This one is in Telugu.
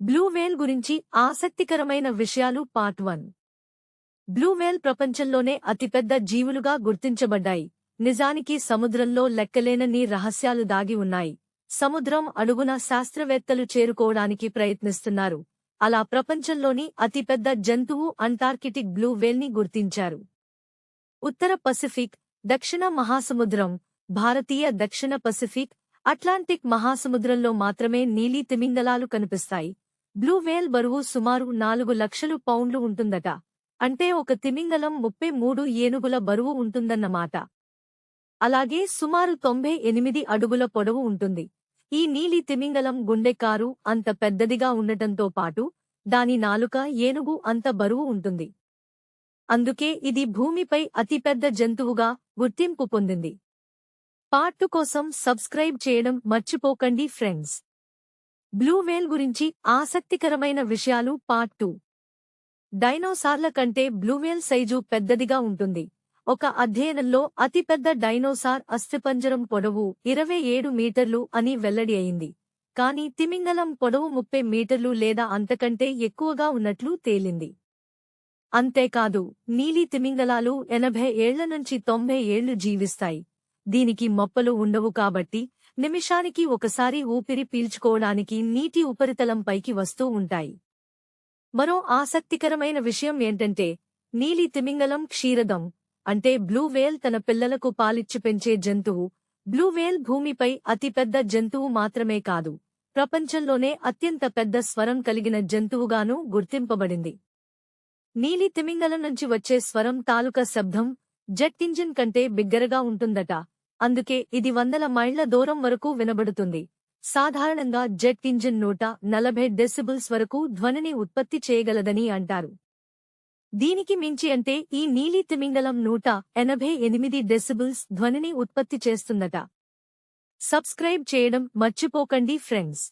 బ్లూ వేల్ గురించి ఆసక్తికరమైన విషయాలు పార్ట్ వన్. బ్లూ వేల్ ప్రపంచంలోనే అతిపెద్ద జీవులుగా గుర్తించబడ్డాయి. నిజానికి సముద్రంలో లెక్కలేనన్ని రహస్యాలు దాగి ఉన్నాయి. సముద్రం అడుగున శాస్త్రవేత్తలు చేరుకోవడానికి ప్రయత్నిస్తున్నారు. అలా ప్రపంచంలోని అతిపెద్ద జంతువు అంటార్కిటిక్ బ్లూ వేల్ని గుర్తించారు. ఉత్తర పసిఫిక్ దక్షిణ మహాసముద్రం భారతీయ దక్షిణ పసిఫిక్ అట్లాంటిక్ మహాసముద్రంలో మాత్రమే నీలి తిమింగలాలు కనిపిస్తాయి. బ్లూ వేల్ బరువు సుమారు నాలుగు లక్షలు పౌండ్లు ఉంటుందట. అంటే ఒక తిమింగలం ముప్పై మూడు ఏనుగుల బరువు ఉంటుందన్నమాట. అలాగే సుమారు తొంభై ఎనిమిది అడుగుల పొడవు ఉంటుంది. ఈ నీలి తిమింగలం గుండెకారు అంత పెద్దదిగా ఉండటంతో పాటు దాని నాలుక ఏనుగు అంత బరువు ఉంటుంది. అందుకే ఇది భూమిపై అతిపెద్ద జంతువుగా గుర్తింపు పొందింది. పార్టు కోసం సబ్స్క్రైబ్ చేయడం మర్చిపోకండి ఫ్రెండ్స్. బ్లూ వేల్ గురించి ఆసక్తికరమైన విషయాలు పార్ట్ టూ. డైనోసార్ల కంటే బ్లూవేల్ సైజు పెద్దదిగా ఉంటుంది. ఒక అధ్యయనంలో అతిపెద్ద డైనోసార్ అస్థిపంజరం పొడవు ఇరవై ఏడు మీటర్లు అని వెల్లడి అయింది. కాని తిమింగలం పొడవు ముప్పై మీటర్లు లేదా అంతకంటే ఎక్కువగా ఉన్నట్లు తేలింది. అంతేకాదు నీలి తిమింగలాలు ఎనభై ఏళ్ళ నుంచి తొంభై ఏళ్ళు జీవిస్తాయి. దీనికి మొప్పలు ఉండవు కాబట్టి నిమిషానికి ఒకసారి ఊపిరి పీల్చుకోవడానికి నీటి ఉపరితలం పైకి వస్తూ ఉంటాయి. మరో ఆసక్తికరమైన విషయం ఏంటంటే నీలి తిమింగలం క్షీరదం అంటే బ్లూ వేల్ తన పిల్లలకు పాలిచ్చి పెంచే జంతువు. బ్లూ వేల్ భూమిపై అతిపెద్ద జంతువు మాత్రమే కాదు ప్రపంచంలోనే అత్యంత పెద్ద స్వరం కలిగిన జంతువుగానూ గుర్తింపబడింది. నీలి తిమింగలం నుంచి వచ్చే స్వరం తాలూకా శబ్దం జెట్ ఇంజిన్ కంటే బిగ్గరగా ఉంటుందట. అందుకే ఇది వందల మైళ్ళ దూరం వరకు వినబడుతుంది. సాధారణంగా జెట్ ఇంజిన్ నూట నలభై డెసిబుల్స్ వరకు ధ్వనిని ఉత్పత్తి చేయగలదని అంటారు. దీనికి మించి అంటే ఈ నీలి తిమింగలం నూట ఎనభై ఎనిమిది డెసిబుల్స్ ధ్వనిని ఉత్పత్తి చేస్తుందట. సబ్స్క్రైబ్ చేయడం మర్చిపోకండి ఫ్రెండ్స్.